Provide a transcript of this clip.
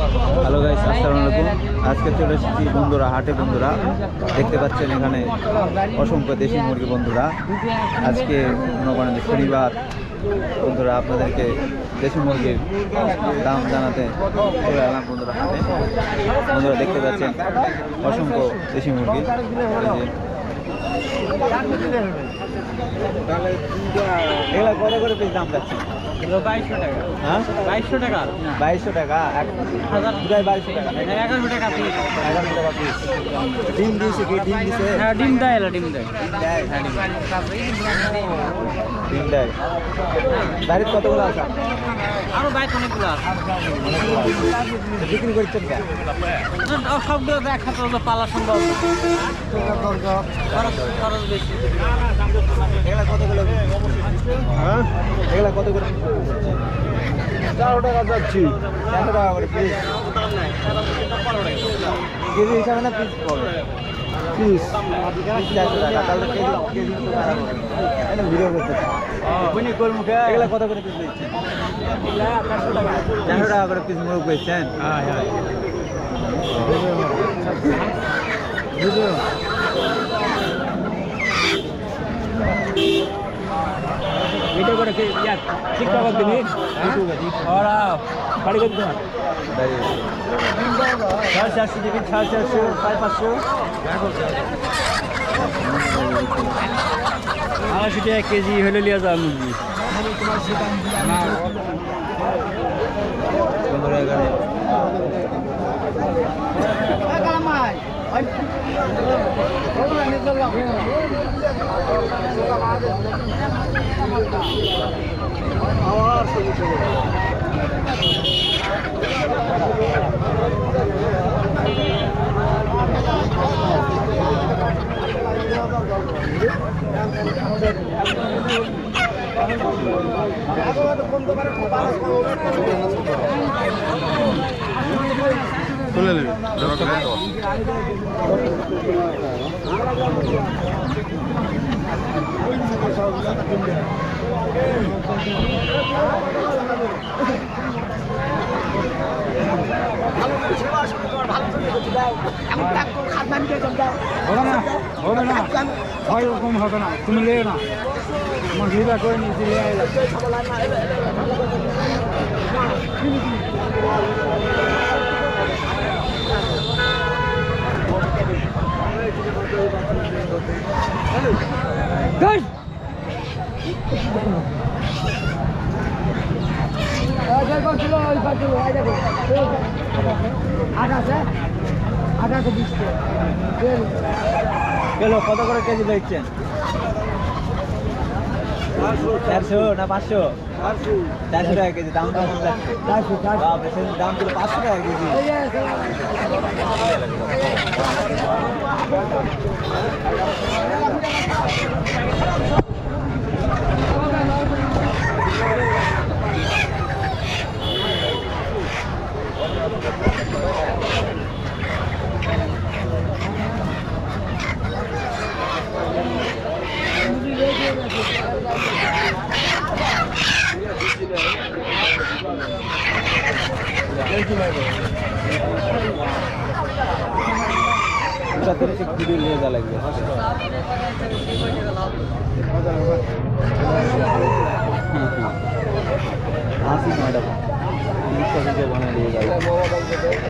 Hello guys, আসসালামু আলাইকুম। আজকে চলে এসেছি বন্ধুরা, হাটে বন্ধুরা। দেখতে পাচ্ছেন এখানে অসংখ্য দেশি মুরগি বন্ধুরা। আজকে মনে শনিবার। বন্ধুরা, আপনাদেরকে দেশি মুরগির দাম জানাতে চলে এলাম বন্ধুরা হাটে। বন্ধুরা, দেখতে পাচ্ছেন অসংখ্য দেশি মুরগি। এগুলা কত করে পিস দাম যাচ্ছে? বাইশশো টাকা। হ্যাঁ? বাইশশো টাকা? বাইশশো টাকা এক হাজার। বাইশশো টাকা। এগারোশো টাকা পিস এগারোশো টাকা পিস ডিম দিয়েছে কি? ডিম দিছে হ্যাঁ ডিম দেয় এলা ডিম দেয়। হ্যাঁ ডিম দেয়। কতগুলো আছে? আরও বাইক অনেকগুলো আছে। বিক্রি করছেন সবগুলো দেখা তো পালা সম্ভব। খরচ বেশি। এগুলা কতগুলো হ্যাঁ? এগুলা কত করে চারশো টাকা যাচ্ছি। চারশো টাকা করে পিস কেজি হিসাবে না পিস পড়ে পিস চারশো টাকা তাহলে কেজি কেজি তো খারাপ হবে ভিডিও করতেছে বুনি কোল মুখে এগুলা কত করে পিস দিচ্ছেন? চারশো টাকা করে পিস মুরগ বেচছেন? হ্যাঁ হ্যাঁ। বুঝলো ভিডিও করে কি ইয়া টিকটক দিবি? ওরা বাড়ি করতে তোমার সাড়ে চারশো দিবি সাড়ে চারশো সাড়ে পাঁচশো আড়াইশো টাকা কেজি হলে লিয়া যাওয়া মুরগি পনেরো তুলে নেবে। হবে না হবে না হয় ওরকম হবে না তুমি লেও না আমার ভিড়া করে নিয়েছি লিয়ে কেলো কত করে কেজি বেচছেন চারশো। না পাঁচশো? চারশো। টাকা কেজি দাম যাচ্ছে। দাম ছিল পাঁচশো টাকা কেজি। এটা তো ঠিক ভিডিও নিয়ে যা লাগবে। আসিস ম্যাডাম ভিডিও বানিয়ে দিয়ে যাবে